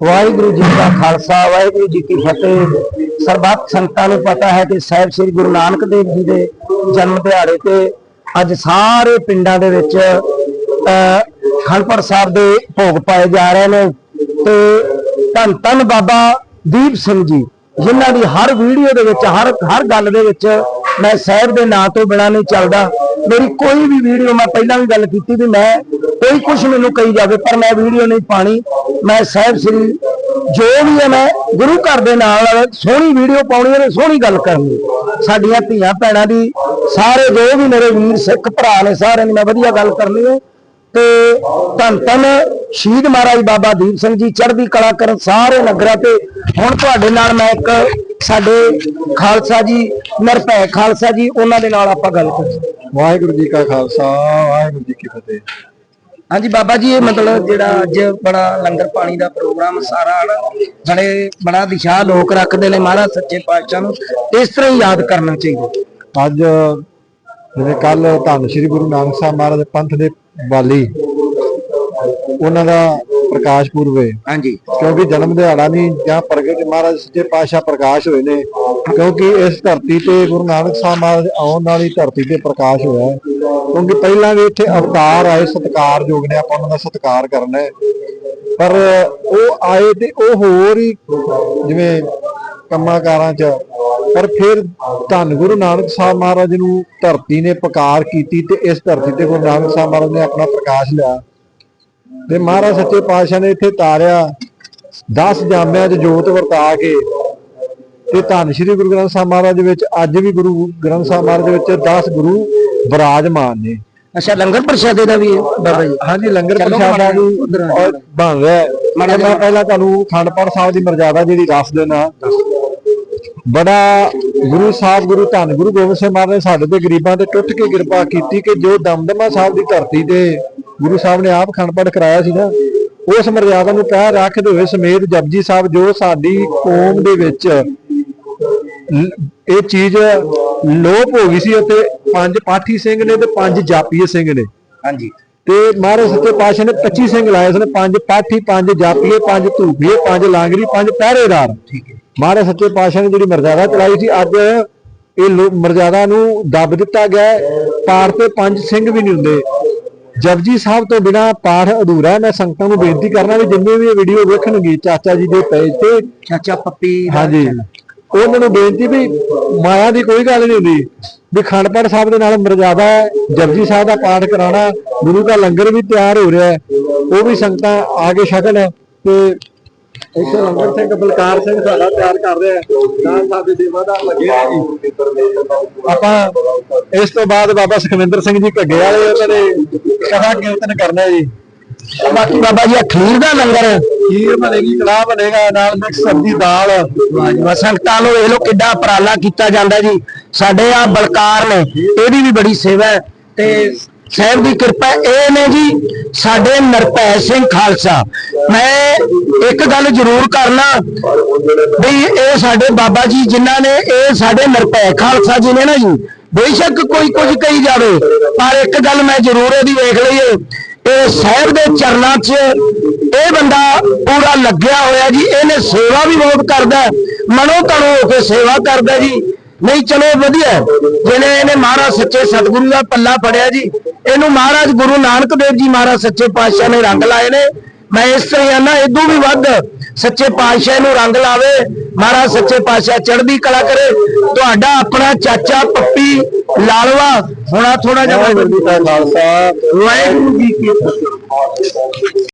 ਵਾਹਿਗੁਰੂ ਜੀ ਦਾ ਖਾਲਸਾ, ਵਾਹਿਗੁਰੂ ਜੀ ਕੀ ਫਤਿਹ। ਸਰਬੱਤ ਸੰਗਤਾਂ ਨੂੰ ਪਤਾ ਹੈ ਕਿ ਸਾਹਿਬ ਸ੍ਰੀ ਗੁਰੂ ਨਾਨਕ ਦੇਵ ਜੀ ਦੇ ਜਨਮ ਦਿਹਾੜੇ ਤੇ ਅੱਜ ਸਾਰੇ ਪਿੰਡਾਂ ਦੇ ਵਿੱਚ ਖਣਪੜ ਸਾਹਿਬ ਦੇ ਭੋਗ ਪਾਏ ਜਾ ਰਹੇ ਨੇ। ਤੇ ਧੰਨ ਧੰਨ ਬਾਬਾ ਦੀਪ ਸਿੰਘ ਜੀ, ਜਿਨ੍ਹਾਂ ਦੀ ਹਰ ਵੀਡੀਓ ਦੇ ਵਿੱਚ, ਹਰ ਹਰ ਗੱਲ ਦੇ ਵਿੱਚ ਮੈਂ ਸਾਹਿਬ ਦੇ ਨਾਂ ਤੋਂ ਬਿਨਾ ਨਹੀਂ ਚੱਲਦਾ। ਮੇਰੀ ਕੋਈ ਵੀ ਵੀਡੀਓ, ਮੈਂ ਪਹਿਲਾਂ ਵੀ ਗੱਲ ਕੀਤੀ ਵੀ ਮੈਂ ਕੋਈ ਕੁਝ ਮੈਨੂੰ ਕਹੀ ਜਾਵੇ, ਪਰ ਮੈਂ ਵੀਡੀਓ ਨਹੀਂ ਪਾਣੀ। ਮੈਂ ਸਾਹਿਬ ਸ੍ਰੀ, ਜੋ ਵੀ ਹੈ ਮੈਂ ਗੁਰੂ ਘਰ ਦੇ ਨਾਲ ਸੋਹਣੀ ਵੀਡੀਓ ਪਾਉਣੀ ਹੈ ਸੋਹਣੀ ਗੱਲ ਕਰਨੀ ਸਾਡੀਆਂ ਧੀਆਂ ਭੈਣਾਂ ਦੀ, ਸਾਰੇ ਜੋ ਵੀ ਮੇਰੇ ਵੀਰ, ਸਿੱਖ ਭਰਾ ਨੇ ਸਾਰਿਆਂ ਦੀ ਮੈਂ ਵਧੀਆ ਗੱਲ ਕਰਨੀ ਹੈ। ਤੇ ਧੰਨ ਧੰਨ ਸ਼ਹੀਦ ਮਹਾਰਾਜ ਬਾਬਾ ਦੀਪ ਸਿੰਘ ਜੀ, ਚੜ੍ਹਦੀ ਕਲਾ ਕਰਨ ਸਾਰੇ ਨਗਰਾਂ ਤੇ। ਹੁਣ ਤੁਹਾਡੇ ਨਾਲ ਮੈਂ ਇੱਕ ਸਾਡੇ ਖਾਲਸਾ ਜੀ, ਨਿਰਭੈ ਖਾਲਸਾ ਜੀ, ਉਹਨਾਂ ਦੇ ਨਾਲ ਆਪਾਂ ਗੱਲ ਕਰਾਂਗੇ। ਵਾਹਿਗੁਰੂ ਜੀ ਕਾ ਖਾਲਸਾ, ਵਾਹਿਗੁਰੂ ਜੀ ਕੀ ਫਤਿਹ। ਹਾਂਜੀ, ਬਾਬਾ ਜੀ, ਇਹ ਮਤਲਬ ਜਿਹੜਾ ਅੱਜ ਬੜਾ ਲੰਗਰ ਪਾਣੀ ਦਾ ਪ੍ਰੋਗਰਾਮ ਸਾਰਾ ਬੜੇ ਬੜਾ ਦਿਸ਼ਾ ਲੋਕ ਰੱਖਦੇ ਨੇ ਮਹਾਰਾਜ ਸੱਚੇ ਪਾਤਸ਼ਾਹ ਨੂੰ ਇਸ ਤਰ੍ਹਾਂ ਹੀ ਯਾਦ ਕਰਨਾ ਚਾਹੀਦਾ। ਅੱਜ ਜਿਵੇਂ ਕੱਲ ਧੰਨ ਸ਼੍ਰੀ ਗੁਰੂ ਨਾਨਕ ਸਾਹਿਬ ਮਹਾਰਾਜ ਦੇ ਪੰਥ ਦੇ ਵਾਲੀ ਉਹਨਾਂ ਦਾ ਪ੍ਰਕਾਸ਼ ਪੁਰਬ ਹੈ। ਹਾਂਜੀ। ਕਿਉਂਕਿ ਜਨਮ ਦਿਹਾੜਾ ਨਹੀਂ ਜਾਂ ਪ੍ਰਗਟ ਮਹਾਰਾਜ ਸੱਚੇ ਪਾਤਸ਼ਾਹ ਪ੍ਰਕਾਸ਼ ਹੋਏ ਨੇ ਕਿਉਂਕਿ ਇਸ ਧਰਤੀ ਤੇ ਗੁਰੂ ਨਾਨਕ ਸਾਹਿਬ ਮਹਾਰਾਜ ਆਉਣ ਵਾਲੀ ਧਰਤੀ ਤੇ ਪ੍ਰਕਾਸ਼ ਹੋਇਆ। ਕਿਉਂਕਿ ਪਹਿਲਾਂ ਵੀ ਇੱਥੇ ਅਵਤਾਰ ਆਏ ਸਤਿਕਾਰਯੋਗ ਨੇ ਆਪਾਂ ਉਹਨਾਂ ਦਾ ਸਤਿਕਾਰ ਕਰਨਾ ਹੈ। ਪਰ ਉਹ ਆਏ ਤੇ ਉਹ ਹੋਰ ਹੀ ਜਿਵੇਂ ਕੰਮਾਂ ਕਾਰਾਂ 'ਚ ਪਰ ਫਿਰ ਧੰਨ ਗੁਰੂ ਨਾਨਕ ਸਾਹਿਬ ਮਹਾਰਾਜ ਨੂੰ ਧਰਤੀ ਨੇ ਪੁਕਾਰ ਕੀਤੀ ਤੇ ਇਸ ਧਰਤੀ ਤੇ ਗੁਰੂ ਨਾਨਕ ਸਾਹਿਬ ਮਹਾਰਾਜ ਨੇ ਆਪਣਾ ਪ੍ਰਕਾਸ਼ ਲਿਆ। ਤੇ ਮਹਾਰਾਜ ਸੱਚੇ ਪਾਤਸ਼ਾਹ ਨੇ ਇੱਥੇ ਤਾਰਿਆ 10 ਜਾਮਿਆਂ 'ਚ ਜੋਤ ਵਰਤਾ ਕੇ ਤੇ ਧੰਨ ਸ਼੍ਰੀ ਗੁਰੂ ਗ੍ਰੰਥ ਸਾਹਿਬ ਮਹਾਰਾਜ ਵਿੱਚ ਅੱਜ ਵੀ ਗੁਰੂ ਗ੍ਰੰਥ ਸਾਹਿਬ ਮਹਾਰਾਜ ਦੇ ਵਿੱਚ 10 ਗੁਰੂ ਵਿਰਾਜਮਾਨ ਨੇ। ਅੱਛਾ ਲੰਗਰ ਪ੍ਰਸ਼ਾਦੇ ਦਾ ਵੀ ਬਾਬਾ ਜੀ? ਹਾਂਜੀ ਲੰਗਰ ਪ੍ਰਸ਼ਾਦ ਵੀ ਬਣ ਰਿਹਾ ਮੈਂ ਪਹਿਲਾਂ ਤੁਹਾਨੂੰ ਖੰਡਪੜ ਸਾਹਿਬ ਦੀ ਮਰਜ਼ਾਦਾ ਜਿਹੜੀ ਦੱਸ ਦੇਣਾ ਬੜਾ ਗੁਰੂ ਸਾਹਿਬ ਗੁਰੂ ਧੰਨ ਗੁਰੂ ਗੋਬਿੰਦ ਸਿੰਘ ਮਹਾਰਾਜ ਨੇ ਸਾਡੇ ਤੇ ਗਰੀਬਾਂ ਤੇ ਟੁੱਟ ਕੇ ਕਿਰਪਾ ਕੀਤੀ ਕਿ ਜੋ ਦਮਦਮਾ ਸਾਹਿਬ ਦੀ ਧਰਤੀ ਤੇ ਗੁਰੂ ਸਾਹਿਬ ਨੇ ਆਪ ਖੰਡਪੜ ਕਰਾਇਆ ਸੀ ਨਾ ਉਸ ਮਰਜ਼ਾਦਾ ਨੂੰ ਕਹਿ ਰੱਖਦੇ ਹੋਏ ਸਮੇਤ ਜਪਜੀ ਸਾਹਿਬ ਜੋ ਸਾਡੀ ਕੌਮ ਦੇ ਵਿੱਚ ਇਹ ਚੀਜ਼ ਲੋਪ ਹੋ ਗਈ ਸੀ ਅਤੇ ਪੰਜ ਪਾਠੀ ਸਿੰਘ ਨੇ ਤੇ ਪੰਜ ਜਾਪੀਏ ਸਿੰਘ ਨੇ। ਹਾਂਜੀ। ਤੇ ਮਹਾਰਾਜ ਸੱਚੇ ਪਾਤਸ਼ਾਹ ਨੇ 25 ਸਿੰਘ ਲਾਏ ਸਨ ਪੰਜ ਪਾਠੀ ਪੰਜ ਜਾਪੀਏ ਪੰਜ ਧੂਪੀਏ ਪੰਜ ਲਾਂਗਰੀ ਪੰਜ ਪਹਿਰੇਦਾਰ। ਠੀਕ ਹੈ। ਮਹਾਰਾਜ ਸੱਚੇ ਪਾਤਸ਼ਾਹ ਨੇ ਜਿਹੜੀ ਮਰਜ਼ਾਦਾ ਚਲਾਈ ਸੀ ਅੱਜ ਇਹ ਲੋ- ਮਰਜ਼ਾਦਾ ਨੂੰ ਦੱਬ ਦਿੱਤਾ ਗਿਆ। ਪਾਠ ਤੇ ਪੰਜ ਸਿੰਘ ਵੀ ਨਹੀਂ ਹੁੰਦੇ। ਜਪਜੀ ਸਾਹਿਬ ਤੋਂ ਬਿਨਾ ਪਾਠ ਅਧੂਰਾ। ਮੈਂ ਸੰਗਤਾਂ ਨੂੰ ਬੇਨਤੀ ਕਰਨਾ ਵੀ ਜਿੰਨੇ ਵੀ ਇਹ ਵੀਡੀਓ ਵੇਖਣਗੇ ਚਾਚਾ ਜੀ ਦੇ ਪੇਜ ਤੇ। ਚਾਚਾ ਪੱਪੀ ਹਾਂਜੀ। ਉਹਨਾਂ ਨੂੰ ਬੇਨਤੀ ਵੀ ਮਾਇਆ ਦੀ ਕੋਈ ਗੱਲ ਨਹੀਂ ਹੁੰਦੀ। ਵੀ ਖੰਡਪੜ ਸਾਹਿਬ ਦੇ ਨਾਲ ਮਰਜ਼ਾਦਾ ਹੈ। ਜਪਜੀ ਸਾਹਿਬ ਦਾ ਪਾਠ ਕਰਾਉਣਾ ਗੁਰੂ ਦਾ ਲੰਗਰ ਵੀ ਤਿਆਰ ਹੋ ਰਿਹਾ ਹੈ। ਉਹ ਵੀ ਸੰਗਤਾਂ ਆ ਕੇ ਛਕਣ ਤੇ ਇੱਥੇ ਲੰਗਰ ਸਿੰਘ ਬਲਕਾਰ ਸਿੰਘ ਸਾਡਾ ਤਿਆਰ ਕਰ ਰਿਹਾ ਨਾਲ ਸਾਡੀ ਸੇਵਾ ਲੱਗੇ ਹੈ ਜੀ ਆਪਾਂ ਇਸ ਤੋਂ ਬਾਅਦ ਬਾਬਾ ਸੁਖਵਿੰਦਰ ਸਿੰਘ ਜੀ ਘੱਗੇ ਵਾਲੇ ਉਹਨਾਂ ਨੇ ਕਥਾ ਕੀਰਤਨ ਕਰਨਾ ਜੀ। ਬਾਕੀ ਬਾਬਾ ਜੀ ਖੀਰ ਦਾ ਲੰਗਰ, ਖੀਰ ਬਣੇਗੀ, ਕੜਾਹ ਬਣੇਗਾ, ਨਾਲ ਮਿਕਸ ਸਬਜ਼ੀ, ਦਾਲ ਵਾਜਵਾ ਸੰਗਤਾਂ ਨੂੰ ਵੇਖ ਲਓ ਕਿੱਡਾ ਉਪਰਾਲਾ ਕੀਤਾ ਜਾਂਦਾ ਜੀ। ਸਾਡੇ ਆ ਬਲਕਾਰ ਨੇ, ਇਹਦੀ ਵੀ ਬੜੀ ਸੇਵਾ ਹੈ। ਤੇ ਸਾਹਿਬ ਦੀ ਕਿਰਪਾ ਇਹ ਨੇ ਜੀ, ਸਾਡੇ ਨਿਰਭੈ ਸਿੰਘ ਖਾਲਸਾ। ਮੈਂ ਇੱਕ ਗੱਲ ਜ਼ਰੂਰ ਕਰਨਾ ਵੀ ਇਹ ਸਾਡੇ ਬਾਬਾ ਜੀ ਜਿਨ੍ਹਾਂ ਨੇ, ਇਹ ਸਾਡੇ ਨਿਰਭੈ ਖਾਲਸਾ ਜੀ ਨੇ ਨਾ ਜੀ, ਬੇਸ਼ੱਕ ਕੋਈ ਕੁਝ ਕਹੀ ਜਾਵੇ, ਪਰ ਇੱਕ ਗੱਲ ਮੈਂ ਜ਼ਰੂਰ ਇਹਦੀ ਵੇਖ ਲਈਏ ਇਹ ਸਾਹਿਬ ਦੇ ਚਰਨਾਂ 'ਚ ਇਹ ਬੰਦਾ ਪੂਰਾ ਲੱਗਿਆ ਹੋਇਆ ਜੀ, ਇਹਨੇ ਸੇਵਾ ਵੀ ਬਹੁਤ ਕਰਦਾ, ਮਨੋ ਤਣੋ ਹੋ ਕੇ ਸੇਵਾ ਕਰਦਾ ਜੀ। ਨਹੀਂ ਚਲੋ ਵਧੀਆ। ਜਿਹਨੇ ਇਹਨੇ ਮਹਾਰਾਜ ਸੱਚੇ ਸਤਿਗੁਰੂ ਦਾ ਪੱਲਾ ਫੜਿਆ ਜੀ। ਇਹਨੂੰ ਮਹਾਰਾਜ ਗੁਰੂ ਨਾਨਕ ਦੇਵ ਜੀ ਮਹਾਰਾਜ ਸੱਚੇ ਪਾਤਸ਼ਾਹ ਨੇ ਰੰਗ ਲਾਏ ਨੇ। ਮੈਂ ਇਸ ਤਰ੍ਹਾਂ ਹੀ ਆਨਾ ਇਦੋਂ ਵੀ ਵੱਧ ਸੱਚੇ ਪਾਤਸ਼ਾਹ ਨੂੰ ਰੰਗ ਲਾਵੇ। ਮਹਾਰਾਜ ਸੱਚੇ ਪਾਤਸ਼ਾਹ ਚੜ੍ਹਦੀ ਕਲਾ ਕਰੇ। ਤੁਹਾਡਾ ਆਪਣਾ ਚਾਚਾ ਪੱਪੀ ਲਾਲਵਾ ਹੋਣਾ ਥੋੜਾ ਜਿਹਾ ਵਾਹਿਗੁਰੂ ਜੀ ਕਾ